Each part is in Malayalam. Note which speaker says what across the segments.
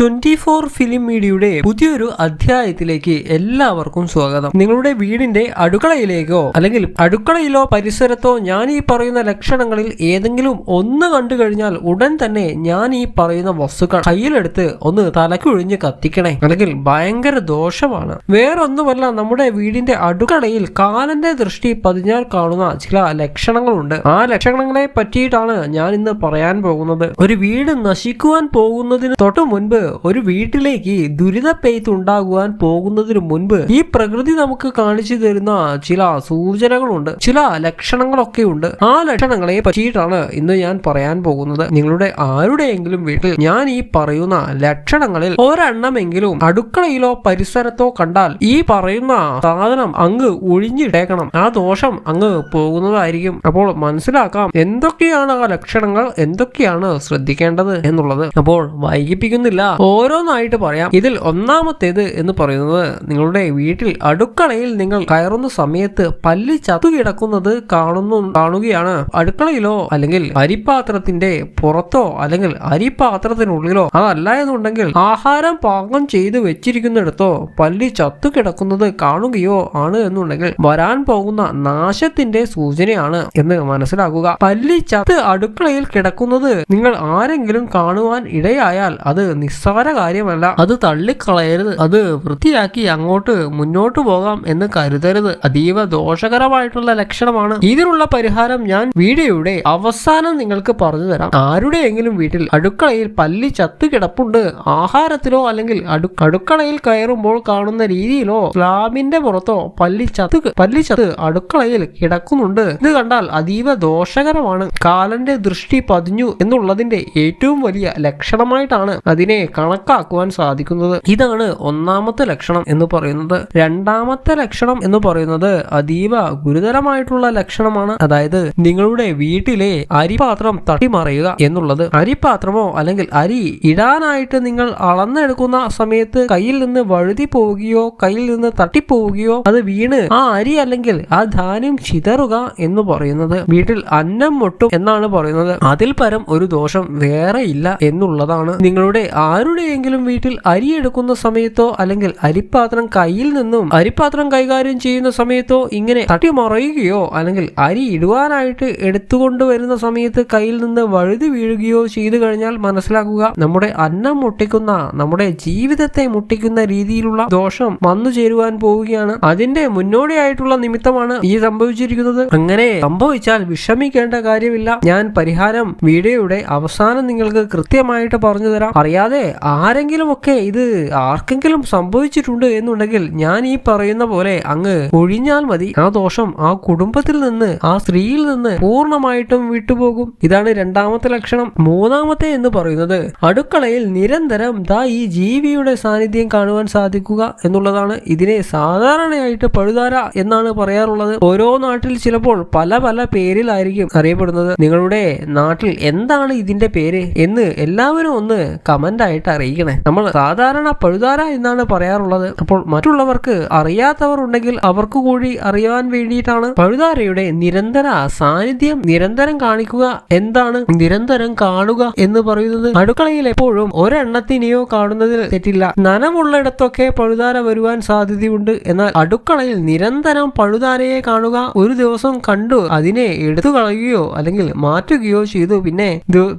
Speaker 1: ട്വന്റി ഫോർ ഫിലിം മീഡിയയുടെ പുതിയൊരു അധ്യായത്തിലേക്ക് എല്ലാവർക്കും സ്വാഗതം. നിങ്ങളുടെ വീടിന്റെ അടുക്കളയിലേക്കോ അല്ലെങ്കിൽ അടുക്കളയിലോ പരിസരത്തോ ഞാൻ ഈ പറയുന്ന ലക്ഷണങ്ങളിൽ ഏതെങ്കിലും ഒന്ന് കണ്ടു കഴിഞ്ഞാൽ ഉടൻ തന്നെ ഞാൻ ഈ പറയുന്ന വസ്തുക്കൾ കയ്യിലെടുത്ത് ഒന്ന് തലക്കൊഴിഞ്ഞ് കത്തിക്കണേ. അല്ലെങ്കിൽ ഭയങ്കര ദോഷമാണ്. വേറൊന്നുമല്ല നമ്മുടെ വീടിന്റെ അടുക്കളയിൽ കാലന്റെ ദൃഷ്ടി പതിഞ്ഞാൽ കാണുന്ന ചില ലക്ഷണങ്ങളുണ്ട്. ആ ലക്ഷണങ്ങളെ പറ്റിയിട്ടാണ് ഞാൻ ഇന്ന് പറയാൻ പോകുന്നത്. ഒരു വീട് നശിക്കുവാൻ പോകുന്നതിന് തൊട്ടു മുൻപ് ഒരു വീട്ടിലേക്ക് ദുരിത പെയ്ത്ത് ഉണ്ടാകുവാൻ പോകുന്നതിന് മുൻപ് ഈ പ്രകൃതി നമുക്ക് കാണിച്ചു തരുന്ന ചില സൂചനകളുണ്ട് ചില ലക്ഷണങ്ങളൊക്കെ ഉണ്ട് ആ ലക്ഷണങ്ങളെ പറ്റിയിട്ടാണ് ഇന്ന് ഞാൻ പറയാൻ പോകുന്നത്. നിങ്ങളുടെ ആരുടെയെങ്കിലും വീട്ടിൽ ഞാൻ ഈ പറയുന്ന ലക്ഷണങ്ങളിൽ ഒരെണ്ണമെങ്കിലും അടുക്കളയിലോ പരിസരത്തോ കണ്ടാൽ ഈ പറയുന്ന സാധനം അങ്ങ് ഒഴിഞ്ഞിടേക്കണം ആ ദോഷം അങ്ങ് പോകുന്നതായിരിക്കും. അപ്പോൾ മനസ്സിലാക്കാം എന്തൊക്കെയാണ് ആ ലക്ഷണങ്ങൾ എന്തൊക്കെയാണ് ശ്രദ്ധിക്കേണ്ടത് എന്നുള്ളത്. അപ്പോൾ വൈകിപ്പിക്കുന്നില്ല. ഓരോന്നായിട്ട് പറയാം. ഇതിൽ ഒന്നാമത്തേത് എന്ന് പറയുന്നത് നിങ്ങളുടെ വീട്ടിൽ അടുക്കളയിൽ നിങ്ങൾ കയറുന്ന സമയത്ത് പല്ല് ചത്തു കിടക്കുന്നത് കാണുന്നു കാണുകയാണ്. അടുക്കളയിലോ അല്ലെങ്കിൽ അരിപ്പാത്രത്തിന്റെ പുറത്തോ അല്ലെങ്കിൽ അരിപ്പാത്രത്തിനുള്ളിലോ അതല്ല എന്നുണ്ടെങ്കിൽ ആഹാരം പാകം ചെയ്ത് വെച്ചിരിക്കുന്നിടത്തോ പല്ല് ചത്തു കിടക്കുന്നത് കാണുകയോ ആണ് എന്നുണ്ടെങ്കിൽ വരാൻ പോകുന്ന നാശത്തിന്റെ സൂചനയാണ് എന്ന് മനസ്സിലാക്കുക. പല്ല് ചത്ത് അടുക്കളയിൽ കിടക്കുന്നത് നിങ്ങൾ ആരെങ്കിലും കാണുവാൻ ഇടയായാൽ അത് നിസ്സാര കാര്യമല്ല. അത് തള്ളിക്കളയരുത്. അത് വൃത്തിയാക്കി അങ്ങോട്ട് മുന്നോട്ട് പോകാം എന്ന് കരുതരുത്. അതീവ ദോഷകരമായിട്ടുള്ള ലക്ഷണമാണ്. ഇതിനുള്ള പരിഹാരം ഞാൻ വീഡിയോയുടെ അവസാനം നിങ്ങൾക്ക് പറഞ്ഞു തരാം. ആരുടെയെങ്കിലും വീട്ടിൽ അടുക്കളയിൽ പല്ലി ചത്തു കിടപ്പുണ്ട്. ആഹാരത്തിലോ അല്ലെങ്കിൽ അടു അടുക്കളയിൽ കയറുമ്പോൾ കാണുന്ന രീതിയിലോ സ്ലാബിന്റെ പുറത്തോ പല്ലി ചത്ത് പല്ലി ചത്ത് അടുക്കളയിൽ കിടക്കുന്നുണ്ട്. ഇത് കണ്ടാൽ അതീവ ദോഷകരമാണ്. കാലന്റെ ദൃഷ്ടി പതിഞ്ഞു എന്നുള്ളതിന്റെ ഏറ്റവും വലിയ ലക്ഷണമായിട്ടാണ് അതിനെ കണക്കാക്കുവാൻ സാധിക്കുന്നത്. ഇതാണ് ഒന്നാമത്തെ ലക്ഷണം എന്ന് പറയുന്നത്. രണ്ടാമത്തെ ലക്ഷണം എന്ന് പറയുന്നത് അതീവ ഗുരുതരമായിട്ടുള്ള ലക്ഷണമാണ്. അതായത് നിങ്ങളുടെ വീട്ടിലെ അരിപാത്രം തട്ടിമറിയുക എന്നുള്ളത്. അരിപാത്രമോ അല്ലെങ്കിൽ അരി ഇടാനായിട്ട് നിങ്ങൾ അളന്നെടുക്കുന്ന സമയത്ത് കയ്യിൽ നിന്ന് വഴുതി പോവുകയോ കയ്യിൽ നിന്ന് തട്ടിപ്പോവുകയോ അത് വീണ് ആ അരി അല്ലെങ്കിൽ ആ ധാന്യം ചിതറുക എന്ന് പറയുന്നത്. വീട്ടിൽ അന്നം മുട്ടും എന്നാണ് പറയുന്നത്. അതിൽ പരം ഒരു ദോഷം വേറെ ഇല്ല എന്നുള്ളതാണ് നിങ്ങളുടെ ആരുടെയെങ്കിലും വീട്ടിൽ അരി എടുക്കുന്ന സമയത്തോ അല്ലെങ്കിൽ അരിപ്പാത്രം കയ്യിൽ നിന്നും അരിപ്പാത്രം കൈകാര്യം ചെയ്യുന്ന സമയത്തോ ഇങ്ങനെ തട്ടിമറയുകയോ അല്ലെങ്കിൽ അരി ഇടുവാനായിട്ട് എടുത്തുകൊണ്ട് വരുന്ന സമയത്ത് കയ്യിൽ നിന്ന് വഴുതി വീഴുകയോ ചെയ്തു കഴിഞ്ഞാൽ മനസ്സിലാക്കുക നമ്മുടെ അന്നം മുട്ടിക്കുന്ന നമ്മുടെ ജീവിതത്തെ മുട്ടിക്കുന്ന രീതിയിലുള്ള ദോഷം വന്നു ചേരുവാൻ പോവുകയാണ്. അതിന്റെ മുന്നോടിയായിട്ടുള്ള നിമിത്തമാണ് ഈ സംഭവിച്ചിരിക്കുന്നത്. അങ്ങനെ സംഭവിച്ചാൽ വിഷമിക്കേണ്ട കാര്യമില്ല. ഞാൻ പരിഹാരം വീഡിയോയുടെ അവസാനം നിങ്ങൾക്ക് കൃത്യമായിട്ട് പറഞ്ഞു തരാം. അറിയാതെ ആരെങ്കിലും ഒക്കെ ഇത് ആർക്കെങ്കിലും സംഭവിച്ചിട്ടുണ്ട് എന്നുണ്ടെങ്കിൽ ഞാൻ ഈ പറയുന്ന പോലെ അങ്ങ് ഒഴിഞ്ഞാൽ മതി. ആ ദോഷം ആ കുടുംബത്തിൽ നിന്ന് ആ സ്ത്രീയിൽ നിന്ന് പൂർണമായിട്ടും വിട്ടുപോകും. ഇതാണ് രണ്ടാമത്തെ ലക്ഷണം. മൂന്നാമത്തെ എന്ന് പറയുന്നത് അടുക്കളയിൽ നിരന്തരം ദാ ഈ ജീവിയുടെ സാന്നിധ്യം കാണുവാൻ സാധിക്കുക എന്നുള്ളതാണ്. ഇതിനെ സാധാരണയായിട്ട് പഴുതാര എന്നാണ് പറയാറുള്ളത്. ഓരോ നാട്ടിൽ ചിലപ്പോൾ പല പല പേരിലായിരിക്കും അറിയപ്പെടുന്നത്. നിങ്ങളുടെ നാട്ടിൽ എന്താണ് ഇതിന്റെ പേര് എന്ന് എല്ലാവരും ഒന്ന് കമന്റ് ആയിട്ട് അറിയിക്കണേ. നമ്മൾ സാധാരണ പഴുതാര എന്നാണ് പറയാറുള്ളത്. അപ്പോൾ മറ്റുള്ളവർക്ക് അറിയാത്തവർ ഉണ്ടെങ്കിൽ അവർക്ക് കൂടി അറിയാൻ വേണ്ടിയിട്ടാണ് പഴുതാരയുടെ നിരന്തര സാന്നിധ്യം നിരന്തരം കാണിക്കുക എന്താണ് നിരന്തരം കാണുക എന്ന് പറയുന്നത്. അടുക്കളയിൽ എപ്പോഴും ഒരെണ്ണത്തിനെയോ കാണുന്നതിൽ തെറ്റില്ല. നനമുള്ളിടത്തൊക്കെ പഴുതാര വരുവാൻ സാധ്യതയുണ്ട്. എന്നാൽ അടുക്കളയിൽ നിരന്തരം പഴുതാരയെ കാണുക ഒരു ദിവസം കണ്ടു അതിനെ എടുത്തു കളയുകയോ അല്ലെങ്കിൽ മാറ്റുകയോ ചെയ്തു. പിന്നെ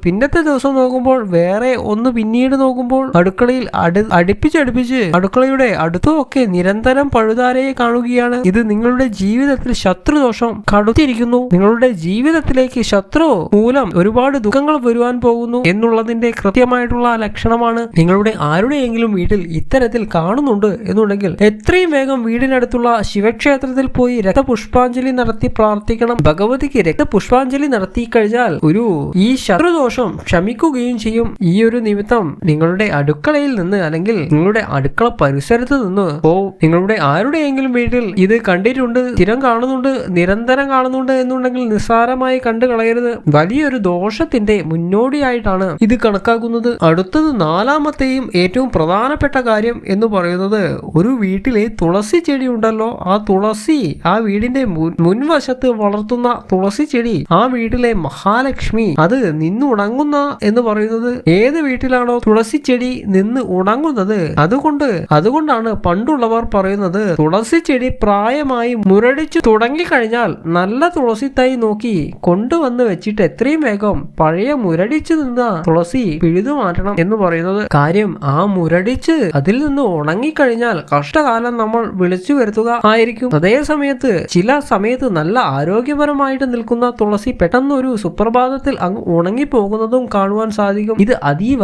Speaker 1: പിന്നത്തെ ദിവസം നോക്കുമ്പോൾ വേറെ ഒന്ന് പിന്നീട് നോക്കുമ്പോൾ അടുക്കളയിൽ അടു അടുപ്പിച്ചടുപ്പിച്ച് അടുക്കളയുടെ അടുത്തുമൊക്കെ നിരന്തരം പഴുതാരയെ കാണുകയാണ്. ഇത് നിങ്ങളുടെ ജീവിതത്തിൽ ശത്രുദോഷം കടുത്തിരിക്കുന്നു. നിങ്ങളുടെ ജീവിതത്തിലേക്ക് ശത്രു മൂലം ഒരുപാട് ദുഃഖങ്ങൾ വരുവാൻ പോകുന്നു എന്നുള്ളതിന്റെ കൃത്യമായിട്ടുള്ള ലക്ഷണമാണ് നിങ്ങളുടെ ആരുടെയെങ്കിലും വീട്ടിൽ ഇത്തരത്തിൽ കാണുന്നുണ്ട് എന്നുണ്ടെങ്കിൽ എത്രയും വേഗം വീടിനടുത്തുള്ള ശിവക്ഷേത്രത്തിൽ പോയി രക്തപുഷ്പാഞ്ജലി നടത്തി പ്രാർത്ഥിക്കണം. ഭഗവതിക്ക് രക്തപുഷ്പാഞ്ജലി നടത്തി കഴിഞ്ഞാൽ ഒരു ഈ ശത്രുദോഷം ക്ഷമിക്കുകയും ചെയ്യും. ഈ ഒരു നിമിത്തം നിങ്ങളുടെ അടുക്കളയിൽ നിന്ന് അല്ലെങ്കിൽ നിങ്ങളുടെ അടുക്കള പരിസരത്ത് നിന്ന് ഓ നിങ്ങളുടെ ആരുടെയെങ്കിലും വീട്ടിൽ ഇത് കണ്ടിട്ടുണ്ട് സ്ഥിരം കാണുന്നുണ്ട് നിരന്തരം കാണുന്നുണ്ട് എന്നുണ്ടെങ്കിൽ നിസ്സാരമായി കണ്ടു കളയരുത്. വലിയൊരു ദോഷത്തിന്റെ മുന്നോടിയായിട്ടാണ് ഇത് കണക്കാക്കുന്നത്. അടുത്തത് നാലാമത്തെയും ഏറ്റവും പ്രധാനപ്പെട്ട കാര്യം എന്ന് പറയുന്നത് ഒരു വീട്ടിലെ തുളസി ചെടി ഉണ്ടല്ലോ. ആ തുളസി ആ വീടിന്റെ മുൻ- മുൻവശത്ത് വളർത്തുന്ന തുളസി ചെടി ആ വീട്ടിലെ മഹാലക്ഷ്മി അത് നിന്നുണങ്ങുന്ന എന്ന് പറയുന്നത് ഏത് വീട്ടിലാണോ തുളസി ചെടി നിന്ന് ഉണങ്ങുന്നത്. അതുകൊണ്ട് അതുകൊണ്ടാണ് പണ്ടുള്ളവർ പറയുന്നത് തുളസി ചെടി പ്രായമായി മുരടിച്ചു തുടങ്ങിക്കഴിഞ്ഞാൽ നല്ല തുളസി തൈ നോക്കി കൊണ്ടുവന്ന് വെച്ചിട്ട് എത്രയും വേഗം പഴയ മുരടിച്ചു നിന്ന തുളസി പിഴുതു മാറ്റണം എന്ന് പറയുന്നത്. കാര്യം ആ മുരടിച്ച് അതിൽ നിന്ന് ഉണങ്ങിക്കഴിഞ്ഞാൽ കഷ്ടകാലം നമ്മൾ വിളിച്ചു വരുത്തുക ആയിരിക്കും. അതേ സമയത്ത് ചില സമയത്ത് നല്ല ആരോഗ്യപരമായിട്ട് നിൽക്കുന്ന തുളസി പെട്ടെന്ന് ഒരു സുപ്രഭാതത്തിൽ അങ്ങ് ഉണങ്ങിപ്പോകുന്നതും കാണുവാൻ സാധിക്കും. ഇത് അതീവ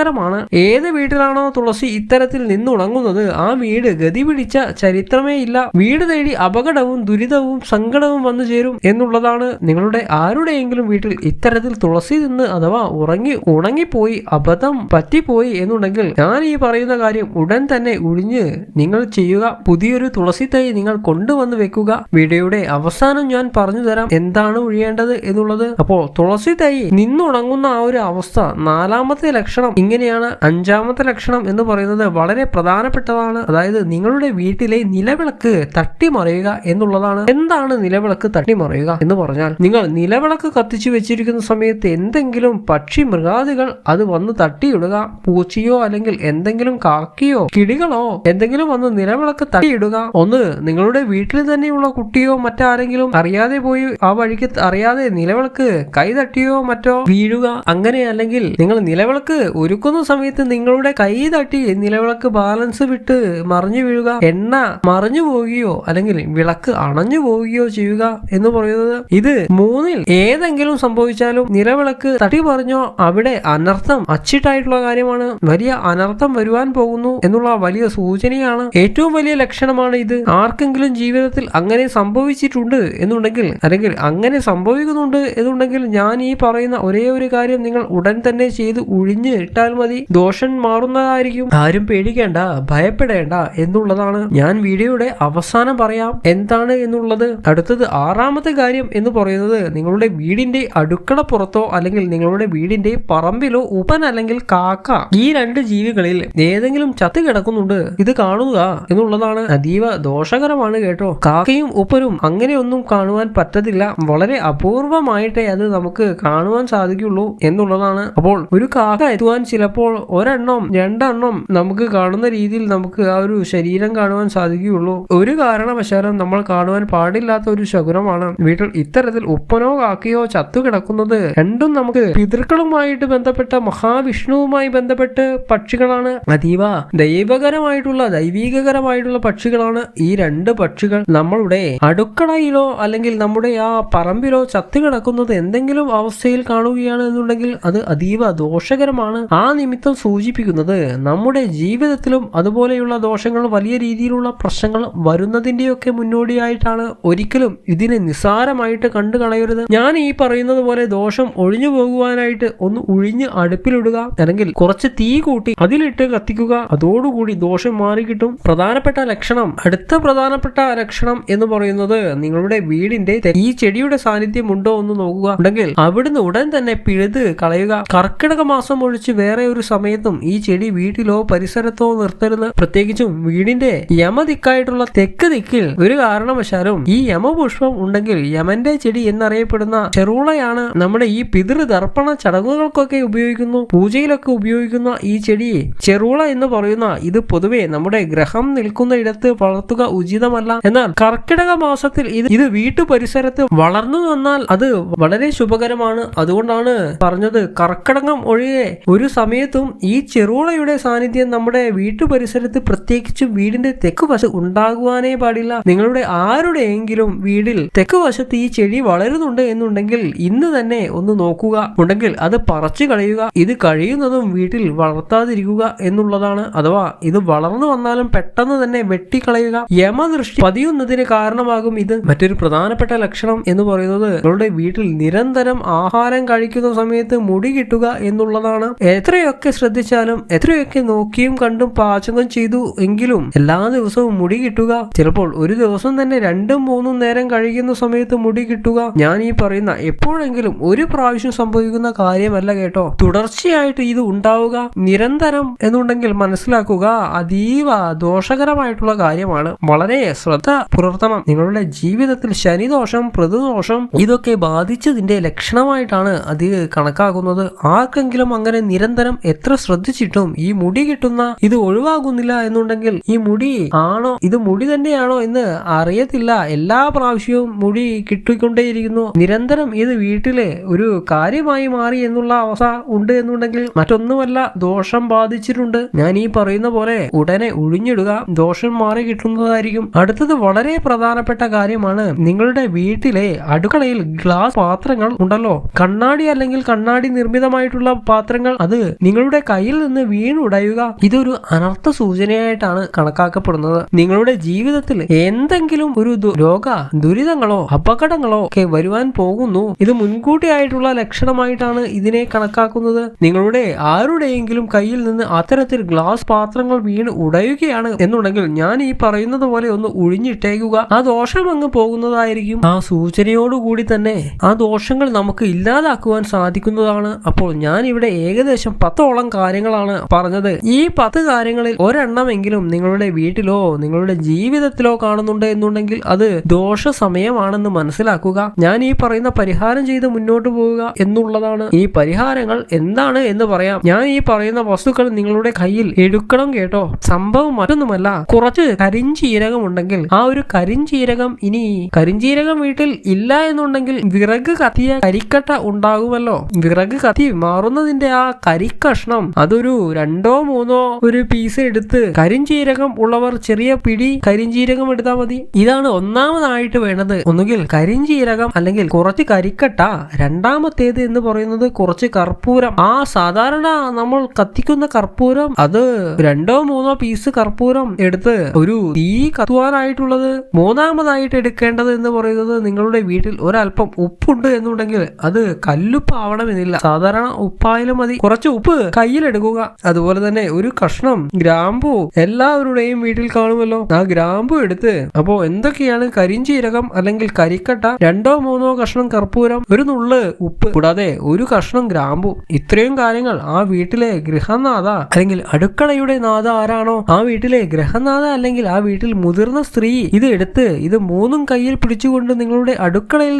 Speaker 1: ദോഷകരമാണ് ഏത് വീട്ടിലാണോ തുളസി ഇത്തരത്തിൽ നിന്നുണങ്ങുന്നത് ആ വീട് ഗതി പിടിച്ച ചരിത്രമേ ഇല്ല. വീട് തേടി അപകടവും ദുരിതവും സങ്കടവും വന്നു ചേരും എന്നുള്ളതാണ് നിങ്ങളുടെ ആരുടെയെങ്കിലും വീട്ടിൽ ഇത്തരത്തിൽ തുളസി നിന്ന് അഥവാ ഉറങ്ങി ഉണങ്ങിപ്പോയി അബദ്ധം പറ്റിപ്പോയി എന്നുണ്ടെങ്കിൽ ഞാൻ ഈ പറയുന്ന കാര്യം ഉടൻ തന്നെ ഒഴിഞ്ഞ് നിങ്ങൾ ചെയ്യുക. പുതിയൊരു തുളസി തൈ നിങ്ങൾ കൊണ്ടുവന്ന് വെക്കുക. വീഡിയോയുടെ അവസാനം ഞാൻ പറഞ്ഞു തരാം എന്താണ് ഒഴിയേണ്ടത് എന്നുള്ളത്. അപ്പോൾ തുളസി തൈ നിന്നുണങ്ങുന്ന ആ ഒരു അവസ്ഥ നാലാമത്തെ ലക്ഷണം. ഇങ്ങനെയാണ് അഞ്ചാമത്തെ ലക്ഷണം എന്ന് പറയുന്നത് വളരെ പ്രധാനപ്പെട്ടതാണ്. അതായത് നിങ്ങളുടെ വീട്ടിലെ നിലവിളക്ക് തട്ടിമറിയുക എന്നുള്ളതാണ്. എന്താണ് നിലവിളക്ക് തട്ടിമറിയുക എന്ന് പറഞ്ഞാൽ നിങ്ങൾ നിലവിളക്ക് കത്തിച്ചു വെച്ചിരിക്കുന്ന സമയത്ത് എന്തെങ്കിലും പക്ഷി മൃഗാദികൾ അത് വന്ന് തട്ടിയിടുക പൂച്ചയോ അല്ലെങ്കിൽ എന്തെങ്കിലും കാക്കിയോ കിടികളോ എന്തെങ്കിലും വന്ന് നിലവിളക്ക് തട്ടിയിടുക. ഒന്ന് നിങ്ങളുടെ വീട്ടിൽ തന്നെയുള്ള കുട്ടിയോ മറ്റാരെങ്കിലും അറിയാതെ പോയി ആ വഴിക്ക് അറിയാതെ നിലവിളക്ക് കൈ തട്ടിയോ മറ്റോ വീഴുക. അങ്ങനെ അല്ലെങ്കിൽ നിങ്ങൾ നിലവിളക്ക് ഒരുക്കുന്ന സമയത്ത് നിങ്ങളുടെ കൈ തട്ടി നിലവിളക്ക് ബാലൻസ് വിട്ട് മറിഞ്ഞു വീഴുക എണ്ണ മറിഞ്ഞു പോവുകയോ അല്ലെങ്കിൽ വിളക്ക് അണഞ്ഞു പോവുകയോ ചെയ്യുക എന്ന് പറയുന്നത് ഇത് മൂന്നിൽ ഏതെങ്കിലും സംഭവിച്ചാലും നിലവിളക്ക് തട്ടി പറഞ്ഞോ അവിടെ അനർത്ഥം അച്ചിട്ടായിട്ടുള്ള കാര്യമാണ്. വലിയ അനർത്ഥം വരുവാൻ പോകുന്നു എന്നുള്ള വലിയ സൂചനയാണ്. ഏറ്റവും വലിയ ലക്ഷണമാണ് ഇത്. ആർക്കെങ്കിലും ജീവിതത്തിൽ അങ്ങനെ സംഭവിച്ചിട്ടുണ്ട് എന്നുണ്ടെങ്കിൽ അല്ലെങ്കിൽ അങ്ങനെ സംഭവിക്കുന്നുണ്ട് എന്നുണ്ടെങ്കിൽ ഞാൻ ഈ പറയുന്ന ഒരേ ഒരു കാര്യം നിങ്ങൾ ഉടൻ തന്നെ ചെയ്ത് ഒഴിഞ്ഞ് ഇട്ടാൽ മതി. ദോഷം മാറുന്നതായിരിക്കും. ആരും പേടിക്കേണ്ട ഭയപ്പെടേണ്ട എന്നുള്ളതാണ്. ഞാൻ വീഡിയോയുടെ അവസാനം പറയാം. എന്താണ് എന്നുള്ളത്? അടുത്തത് ആറാമത്തെ കാര്യം എന്ന് പറയുന്നത് നിങ്ങളുടെ വീടിന്റെ അടുക്കള പുറത്തോ അല്ലെങ്കിൽ നിങ്ങളുടെ വീടിന്റെ പറമ്പിലോ ഉപൻ അല്ലെങ്കിൽ കാക്ക ഈ രണ്ട് ജീവികളിൽ ഏതെങ്കിലും ചത്ത് കിടക്കുന്നുണ്ട്. ഇത് കാണുക എന്നുള്ളതാണ്. അതീവ ദോഷകരമാണ് കേട്ടോ. കാക്കയും ഉപ്പനും അങ്ങനെയൊന്നും കാണുവാൻ പറ്റത്തില്ല. വളരെ അപൂർവമായിട്ടേ അത് നമുക്ക് കാണുവാൻ സാധിക്കുള്ളൂ എന്നുള്ളതാണ്. അപ്പോൾ ഒരു കാക്ക എത്തുവാൻ ചിലപ്പോൾ ഒരെണ്ണം രണ്ടെണ്ണം നമുക്ക് കാണുന്ന രീതിയിൽ നമുക്ക് ആ ഒരു ശരീരം കാണുവാൻ സാധിക്കുകയുള്ളൂ. ഒരു കാരണവശാലും നമ്മൾ കാണുവാൻ പാടില്ലാത്ത ഒരു ശകുനമാണ് വീട്ടിൽ ഇത്തരത്തിൽ ഉപ്പനോ കാക്കയോ ചത്തു കിടക്കുന്നത് രണ്ടും നമുക്ക് പിതൃക്കളുമായിട്ട് ബന്ധപ്പെട്ട മഹാവിഷ്ണുവുമായി ബന്ധപ്പെട്ട് പക്ഷികളാണ്. അതീവ ദൈവകരമായിട്ടുള്ള ദൈവീകകരമായിട്ടുള്ള പക്ഷികളാണ് ഈ രണ്ട് പക്ഷികൾ. നമ്മളുടെ അടുക്കളയിലോ അല്ലെങ്കിൽ നമ്മുടെ ആ പറമ്പിലോ ചത്തു കിടക്കുന്നത് എന്തെങ്കിലും അവസ്ഥയിൽ കാണുകയാണ് എന്നുണ്ടെങ്കിൽ അത് അതീവ ദോഷകരമാണ്. ആ നിമിത്തം സൂചിപ്പിക്കുന്നത് നമ്മുടെ ജീവിതത്തിലും അതുപോലെയുള്ള ദോഷങ്ങൾ വലിയ രീതിയിലുള്ള പ്രശ്നങ്ങൾ വരുന്നതിന്റെയൊക്കെ മുന്നോടിയായിട്ടാണ് ഒരിക്കലും ഇതിനെ നിസ്സാരമായിട്ട് കണ്ടു കളയരുത് ഞാൻ ഈ പറയുന്നത് പോലെ ദോഷം ഒഴിഞ്ഞു പോകുവാനായിട്ട് ഒന്ന് ഒഴിഞ്ഞ് അടുപ്പിലിടുക അല്ലെങ്കിൽ കുറച്ച് തീ കൂട്ടി അതിലിട്ട് കത്തിക്കുക. അതോടുകൂടി ദോഷം മാറിക്കിട്ടും. പ്രധാനപ്പെട്ട ലക്ഷണം അടുത്ത പ്രധാനപ്പെട്ട ലക്ഷണം എന്ന് പറയുന്നത് നിങ്ങളുടെ വീടിന്റെ ഈ ചെടിയുടെ സാന്നിധ്യം ഉണ്ടോ എന്ന് നോക്കുക. ഉണ്ടെങ്കിൽ അവിടുന്ന് ഉടൻ തന്നെ പിഴുത് കളയുക. കർക്കിടക മാസം ഒഴിച്ച് വേറെ ഒരു സമയത്തും ഈ ചെടി വീട്ടിലോ പരിസരത്തോ നിർത്തരുത്. പ്രത്യേകിച്ചും വീടിന്റെ യമദിക്കായിട്ടുള്ള തെക്ക് ദിക്കിൽ ഒരു കാരണവശാലും ഈ യമപുഷ്പം ഉണ്ടെങ്കിൽ യമന്റെ ചെടി എന്നറിയപ്പെടുന്ന ചെറുളയാണ് നമ്മുടെ ഈ പിതൃതർപ്പണ ചടങ്ങുകൾക്കൊക്കെ ഉപയോഗിക്കുന്നു. പൂജയിലൊക്കെ ഉപയോഗിക്കുന്ന ഈ ചെടി ചെറുള എന്ന് പറയുന്ന ഇത് പൊതുവെ നമ്മുടെ ഗ്രഹം നിൽക്കുന്ന ഇടത്ത് വളർത്തുക ഉചിതമല്ല. എന്നാൽ കർക്കിടക മാസത്തിൽ ഇത് ഇത് വീട്ടു പരിസരത്ത് വളർന്നു വന്നാൽ അത് വളരെ ശുഭകരമാണ്. അതുകൊണ്ടാണ് പറഞ്ഞത് കർക്കിടകം ഒഴികെ ഒരു സമയത്തും ഈ ചെറുളയുടെ സാന്നിധ്യം നമ്മുടെ വീട്ടു പരിസരത്ത് പ്രത്യേകിച്ചും വീടിന്റെ തെക്ക് വശം ഉണ്ടാകുവാനേ പാടില്ല. നിങ്ങളുടെ ആരുടെയെങ്കിലും വീടിൽ തെക്ക് വശത്ത് ഈ ചെടി വളരുന്നുണ്ട് എന്നുണ്ടെങ്കിൽ ഇന്ന് തന്നെ ഒന്ന് നോക്കുക. ഉണ്ടെങ്കിൽ അത് പറിച്ചു കളയുക. ഇത് കഴിയുന്നതും വീട്ടിൽ വളർത്താതിരിക്കുക എന്നുള്ളതാണ്. അഥവാ ഇത് വളർന്നു വന്നാലും പെട്ടെന്ന് തന്നെ വെട്ടിക്കളയുക. യമദൃഷ്ടി പതിയുന്നതിന് കാരണമാകും ഇത്. മറ്റൊരു പ്രധാനപ്പെട്ട ലക്ഷണം എന്ന് പറയുന്നത് നിങ്ങളുടെ വീട്ടിൽ നിരന്തരം ആഹാരം കഴിക്കുന്ന സമയത്ത് മുടി കിട്ടുക എന്നുള്ളതാണ്. എത്രയൊക്കെ ശ്രദ്ധിച്ചാലും എത്രയൊക്കെ നോക്കിയും കണ്ടും പാചകം ചെയ്തു എങ്കിലും എല്ലാ ദിവസവും മുടി കിട്ടുക. ചിലപ്പോൾ ഒരു ദിവസം തന്നെ രണ്ടും മൂന്നും നേരം കഴിക്കുന്ന സമയത്ത് മുടി കിട്ടുക. ഞാൻ ഈ പറയുന്ന എപ്പോഴെങ്കിലും ഒരു പ്രാവശ്യം സംഭവിക്കുന്ന കാര്യമല്ല കേട്ടോ. തുടർച്ചയായിട്ട് ഇത് ഉണ്ടാവുക നിരന്തരം എന്നുണ്ടെങ്കിൽ മനസ്സിലാക്കുക അതീവ ദോഷകരമായിട്ടുള്ള കാര്യമാണ്. വളരെ ശ്രദ്ധ പുലർത്തണം. നിങ്ങളുടെ ജീവിതത്തിൽ ശനിദോഷം പ്രതിദോഷം ഇതൊക്കെ ബാധിച്ചതിന്റെ ലക്ഷണമായിട്ടാണ് അത് കണക്കാക്കുന്നത്. ആർക്കെങ്കിലും അങ്ങനെ നിരന്തരം നിരന്തരം എത്ര ശ്രദ്ധിച്ചിട്ടും ഈ മുടി കിട്ടുന്ന ഇത് ഒഴിവാകുന്നില്ല എന്നുണ്ടെങ്കിൽ ഈ മുടി ആണോ ഇത് മുടി തന്നെയാണോ എന്ന് അറിയത്തില്ല. എല്ലാ പ്രാവശ്യവും മുടി കിട്ടിക്കൊണ്ടേയിരിക്കുന്നു. നിരന്തരം ഇത് വീട്ടിലെ ഒരു കാര്യമായി മാറി എന്നുള്ള അവസ്ഥ ഉണ്ട് എന്നുണ്ടെങ്കിൽ മറ്റൊന്നുമല്ല ദോഷം ബാധിച്ചിട്ടുണ്ട്. ഞാൻ ഈ പറയുന്ന പോലെ ഉടനെ ഒഴിഞ്ഞിടുക ദോഷം മാറി കിട്ടുന്നതായിരിക്കും. അടുത്തത് വളരെ പ്രധാനപ്പെട്ട കാര്യമാണ് നിങ്ങളുടെ വീട്ടിലെ അടുക്കളയിൽ ഗ്ലാസ് പാത്രങ്ങൾ ഉണ്ടല്ലോ. കണ്ണാടി അല്ലെങ്കിൽ കണ്ണാടി നിർമ്മിതമായിട്ടുള്ള പാത്രങ്ങൾ അത് നിങ്ങളുടെ കയ്യിൽ നിന്ന് വീണുടയുക. ഇതൊരു അനർത്ഥ സൂചനയായിട്ടാണ് കണക്കാക്കപ്പെടുന്നത്. നിങ്ങളുടെ ജീവിതത്തിൽ എന്തെങ്കിലും ഒരു രോഗ ദുരിതങ്ങളോ അപകടങ്ങളോ ഒക്കെ വരുവാൻ പോകുന്നു. ഇത് മുൻകൂട്ടിയായിട്ടുള്ള ലക്ഷണമായിട്ടാണ് ഇതിനെ കണക്കാക്കുന്നത്. നിങ്ങളുടെ ആരുടെയെങ്കിലും കയ്യിൽ നിന്ന് അത്തരത്തിൽ ഗ്ലാസ് പാത്രങ്ങൾ വീണ് ഉടയുകയാണ് എന്നുണ്ടെങ്കിൽ ഞാൻ ഈ പറയുന്നത് പോലെ ഒന്ന് ഒഴിഞ്ഞിട്ടേക്കുക ആ ദോഷം അങ്ങ് പോകുന്നതായിരിക്കും. ആ സൂചനയോടുകൂടി തന്നെ ആ ദോഷങ്ങൾ നമുക്ക് ഇല്ലാതാക്കുവാൻ സാധിക്കുന്നതാണ്. അപ്പോൾ ഞാൻ ഇവിടെ ഏകദേശം പത്തോളം കാര്യങ്ങളാണ് പറഞ്ഞത്. ഈ പത്ത് കാര്യങ്ങളിൽ ഒരെണ്ണമെങ്കിലും നിങ്ങളുടെ വീട്ടിലോ നിങ്ങളുടെ ജീവിതത്തിലോ കാണുന്നുണ്ട് എന്നുണ്ടെങ്കിൽ അത് ദോഷ സമയമാണെന്ന് മനസ്സിലാക്കുക. ഞാൻ ഈ പറയുന്ന പരിഹാരം ചെയ്ത് മുന്നോട്ട് പോവുക എന്നുള്ളതാണ്. ഈ പരിഹാരങ്ങൾ എന്താണ് എന്ന് പറയാം. ഞാൻ ഈ പറയുന്ന വസ്തുക്കൾ നിങ്ങളുടെ കയ്യിൽ എടുക്കണം കേട്ടോ. സംഭവം മറ്റൊന്നുമല്ല. കുറച്ച് കരിഞ്ചീരകം ഉണ്ടെങ്കിൽ ആ ഒരു കരിഞ്ചീരകം ഇനി കരിഞ്ചീരകം വീട്ടിൽ ഇല്ല എന്നുണ്ടെങ്കിൽ വിറക് കത്തിയ കരിക്കട്ട ഉണ്ടാകുമല്ലോ. വിറക് കത്തി മാറുന്നതിന്റെ ആ കരിക്കഷ്ണം അതൊരു രണ്ടോ മൂന്നോ ഒരു പീസ് എടുത്ത് കരിഞ്ചീരകം ഉള്ളവർ ചെറിയ പിടി കരിഞ്ചീരകം എടുത്താൽ മതി. ഇതാണ് ഒന്നാമതായിട്ട് വേണ്ടത്. ഒന്നുകിൽ കരിഞ്ചീരകം അല്ലെങ്കിൽ കുറച്ച് കരിക്കട്ട രണ്ടാമത്തേത് എന്ന് പറയുന്നത് കുറച്ച് കർപ്പൂരം. ആ സാധാരണ നമ്മൾ കത്തിക്കുന്ന കർപ്പൂരം അത് രണ്ടോ മൂന്നോ പീസ് കർപ്പൂരം എടുത്ത് ഒരു തീ കത്തുവാനായിട്ടുള്ളത്. മൂന്നാമതായിട്ട് എടുക്കേണ്ടത് എന്ന് പറയുന്നത് നിങ്ങളുടെ വീട്ടിൽ ഒരല്പം ഉപ്പുണ്ട് എന്നുണ്ടെങ്കിൽ അത് കല്ലുപ്പ് ആവണമെന്നില്ല സാധാരണ ഉപ്പായാലും മതി. കുറച്ച് ഉപ്പ് കയ്യിലെടുക്കുക. അതുപോലെ തന്നെ ഒരു കഷ്ണം ഗ്രാമ്പു എല്ലാവരുടെയും വീട്ടിൽ കാണുമല്ലോ. ആ ഗ്രാമ്പു എടുത്ത് അപ്പോ എന്തൊക്കെയാണ്? കരിഞ്ചീരകം അല്ലെങ്കിൽ കരിക്കട്ട? രണ്ടോ മൂന്നോ കഷ്ണം കർപ്പൂരം ഒരു നുള്ള് ഉപ്പ് കൂടാതെ ഒരു കഷ്ണം ഗ്രാമ്പു. ഇത്രയും കാര്യങ്ങൾ ആ വീട്ടിലെ ഗൃഹനാഥ അല്ലെങ്കിൽ അടുക്കളയുടെ നാഥ ആരാണോ? ആ വീട്ടിലെ ഗൃഹനാഥ അല്ലെങ്കിൽ ആ വീട്ടിൽ മുതിർന്ന സ്ത്രീ ഇത് എടുത്ത് ഇത് മൂന്നും കയ്യിൽ പിടിച്ചുകൊണ്ട് നിങ്ങളുടെ അടുക്കളയിൽ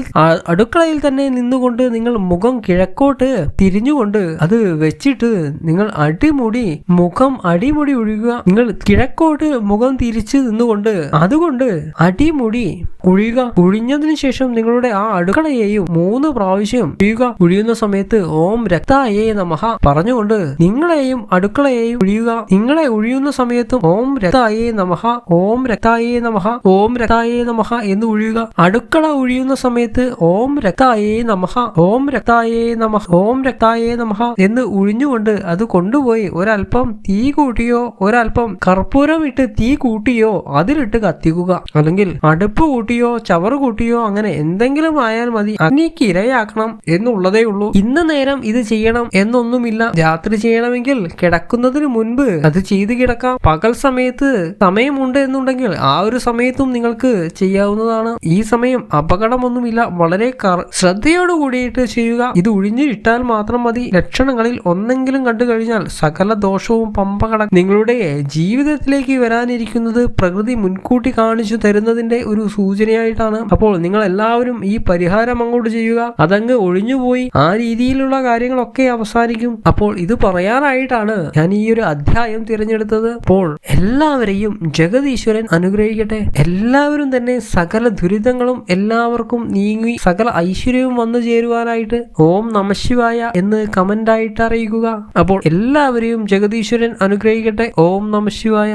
Speaker 1: അടുക്കളയിൽ തന്നെ നിന്നുകൊണ്ട് നിങ്ങൾ മുഖം കിഴക്കോട്ട് തിരിഞ്ഞുകൊണ്ട് അത് വെച്ചിട്ട് നിങ്ങൾ അടിമുടി മുഖം അടിമുടി ഒഴുകുക. നിങ്ങൾ കിഴക്കോട്ട് മുഖം തിരിച്ച് നിന്നുകൊണ്ട് അതുകൊണ്ട് അടിമുടി ഒഴിയുക ഒഴിഞ്ഞതിനു ശേഷം നിങ്ങളുടെ ആ അടുക്കളയെയും മൂന്ന് പ്രാവശ്യം ഒഴിയുക ഒഴിയുന്ന സമയത്ത് ഓം രക്തായേ നമഹ പറഞ്ഞുകൊണ്ട് നിങ്ങളെയും അടുക്കളയെയും ഒഴിയുക നിങ്ങളെ ഒഴിയുന്ന സമയത്തും ഓം രക്തായേ നമഹ ഓം രക്തായേ നമഹ ഓം രക്തായേ നമഹ എന്ന് ഒഴിയുക അടുക്കള ഒഴിയുന്ന സമയത്ത് ഓം രക്തായേ നമഹ ഓം രക്തായേ നമഹ ഓം രക്തായേ നമഹ എന്ന് ഒഴിഞ്ഞുകൊണ്ട് അത് കൊണ്ടുപോയി ഒരല്പം തീ കൂട്ടിയോ ഒരല്പം കർപ്പൂരം ഇട്ട് തീ കൂട്ടിയോ അതിലിട്ട് കത്തിക്കുക. അല്ലെങ്കിൽ അടുപ്പ് കൂട്ടിയോ ചവറ് കൂട്ടിയോ അങ്ങനെ എന്തെങ്കിലും ആയാൽ മതി. അഗ്നിക്ക് ഇരയാക്കണം എന്നുള്ളതേ ഉള്ളൂ. ഇന്ന് നേരം ഇത് ചെയ്യണം എന്നൊന്നുമില്ല. രാത്രി ചെയ്യണമെങ്കിൽ കിടക്കുന്നതിന് മുൻപ് അത് ചെയ്ത് കിടക്കാം. പകൽ സമയത്ത് സമയമുണ്ട് എന്നുണ്ടെങ്കിൽ ആ ഒരു സമയത്തും നിങ്ങൾക്ക് ചെയ്യാവുന്നതാണ്. ഈ സമയം അപകടമൊന്നുമില്ല. വളരെ ശ്രദ്ധയോട് കൂടിയിട്ട് ചെയ്യുക. ഇത് ഉഴിഞ്ഞിട്ടാൽ മാത്രം മതി. ലക്ഷണങ്ങളിൽ ഒന്നെങ്കിലും കണ്ടു കഴിഞ്ഞാൽ സകല ദോഷവും പമ്പ കട നിങ്ങളുടെ ജീവിതത്തിലേക്ക് വരാനിരിക്കുന്നത് പ്രകൃതി മുൻകൂട്ടി കാണിച്ചു തരുന്നതിന്റെ ഒരു സൂചനയായിട്ടാണ്. അപ്പോൾ നിങ്ങൾ എല്ലാവരും ഈ പരിഹാരം അങ്ങോട്ട് ചെയ്യുക. അതങ്ങ് ഒഴിഞ്ഞുപോയി ആ രീതിയിലുള്ള കാര്യങ്ങളൊക്കെ അവസാനിക്കും. അപ്പോൾ ഇത് പറയാനായിട്ടാണ് ഞാൻ ഈ ഒരു അധ്യായം തിരഞ്ഞെടുത്തത്. അപ്പോൾ എല്ലാവരെയും ജഗതീശ്വരൻ അനുഗ്രഹിക്കട്ടെ. എല്ലാവരും തന്നെ സകല ദുരിതങ്ങളും എല്ലാവർക്കും നീങ്ങി സകല ഐശ്വര്യവും വന്നു ചേരുവാനായിട്ട് ഓം നമശിവായ എന്ന് കമന്റ് ആയിട്ട് അറിയിക്കുക അപ്പോൾ എല്ലാവരെയും ജഗദീശ്വരൻ അനുഗ്രഹിക്കട്ടെ. ഓം നമശിവായ